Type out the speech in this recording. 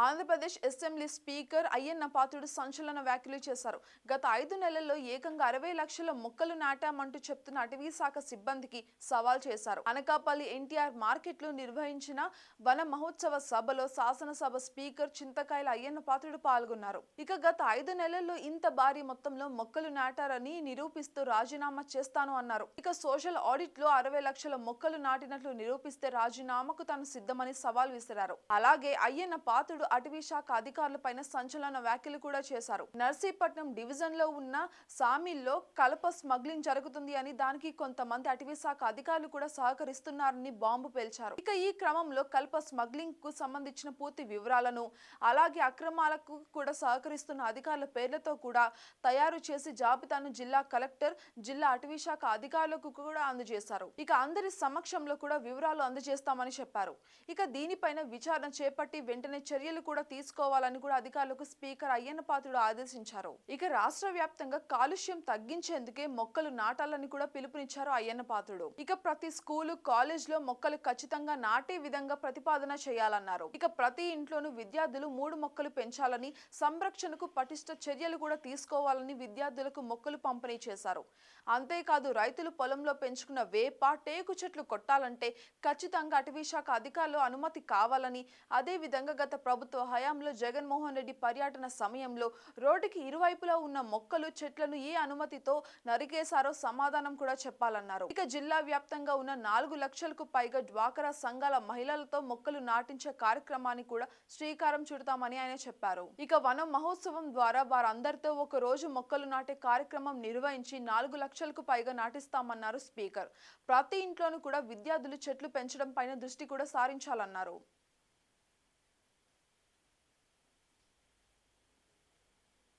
Andhra Pradesh assembly speaker Ayyanna Patrudu సంచలన వ్యాఖ్యలు చేశారు. గత ఐదు నెలల్లో ఏకంగా అరవై లక్షల మొక్కలు నాటామంటూ చెప్తున్న అటవీ శాఖ సిబ్బందికి సవాల్ చేశారు. అనకాపల్లి ఎన్టీఆర్ మార్కెట్లో నిర్వహించిన వన మహోత్సవ సభలో శాసనసభ స్పీకర్ చింతకాయల అయ్యన్న పాత్రుడు పాల్గొన్నారు. ఇక గత ఐదు నెలల్లో ఇంత భారీ మొత్తంలో మొక్కలు నాటారని నిరూపిస్తూ రాజీనామా చేస్తాను అన్నారు. ఇక సోషల్ ఆడిట్లో అరవై లక్షల మొక్కలు నాటినట్లు నిరూపిస్తే రాజీనామాకు తాను సిద్ధమని సవాల్ విసిరారు. అలాగే అయ్యన్న పాత్రుడు అటవీ శాఖ అధికారులపైన సంచలన వ్యాఖ్యలు కూడా చేశారు. నర్సీపట్నం డివిజన్లో ఉన్న సామిల్లో కలప స్మగ్లింగ్ జరుగుతుంది అని దానికి కొంతమంది అటవీ శాఖ అధికారులు కూడా సహకరిస్తున్నారని బాంబు పేల్చారు. ఇక ఈ క్రమంలో కలప స్మగ్లింగ్కు సంబంధించిన పూర్తి వివరాలను అలాగే అక్రమాలకు కూడా సహకరిస్తున్న అధికారుల పేర్లతో కూడా తయారు చేసి జాబితాను జిల్లా కలెక్టర్ జిల్లా అటవీ శాఖ అధికారులకు కూడా అందజేశారు. ఇక అందరి సమక్షంలో కూడా వివరాలు అందజేస్తామని చెప్పారు. ఇక దీనిపైన విచారణ చేపట్టి వెంటనే చర్యలు కూడా తీసుకోవాలని కూడా అధికారులకు స్పీకర్ అయ్యన్న పాత్రుడు ఆదేశించారు. ఇక రాష్ట్ర వ్యాప్తంగా కాలుష్యం తగ్గించేందుకే మొక్కలు నాటాలని కూడా పిలుపునిచ్చారు అయ్యన్న పాత్రుడు. ఇక ప్రతి స్కూలు కాలేజ్లో మొక్కలు ఖచ్చితంగా నాటే విధంగా ప్రతిపాదన చేయాలన్నారు. ఇక ప్రతి ఇంట్లోనూ విద్యార్థులు మూడు మొక్కలు పెంచాలని సంరక్షణకు పటిష్ట చర్యలు కూడా తీసుకోవాలని విద్యార్థులకు మొక్కలు పంపిణీ చేశారు. అంతేకాదు రైతులు పొలంలో పెంచుకున్న వేప టేకు చెట్లు కొట్టాలంటే ఖచ్చితంగా అటవీ శాఖ అధికారులు అనుమతి కావాలని అదే విధంగా గత ప్రభుత్వ హయాంలో జగన్మోహన్ రెడ్డి పర్యటన సమయంలో రోడ్డుకి ఇరువైపులా ఉన్న మొక్కలు చెట్లను ఏ అనుమతితో నరికేశారో సమాధానం కూడా చెప్పాలన్నారు. ఇక జిల్లా వ్యాప్తంగా ఉన్న నాలుగు లక్షలకు పైగా డ్వాకరా సంఘాల మహిళలతో మొక్కలు నాటించే కార్యక్రమాన్ని కూడా శ్రీకారం చుడతామని ఆయన చెప్పారు. ఇక వనం మహోత్సవం ద్వారా వారందరితో ఒక రోజు మొక్కలు నాటే కార్యక్రమం నిర్వహించి నాలుగు లక్షలకు పైగా నాటిస్తామన్నారు స్పీకర్. ప్రతి ఇంట్లోనూ కూడా విద్యార్థులు చెట్లు పెంచడం పైన దృష్టి కూడా సారించాలన్నారు.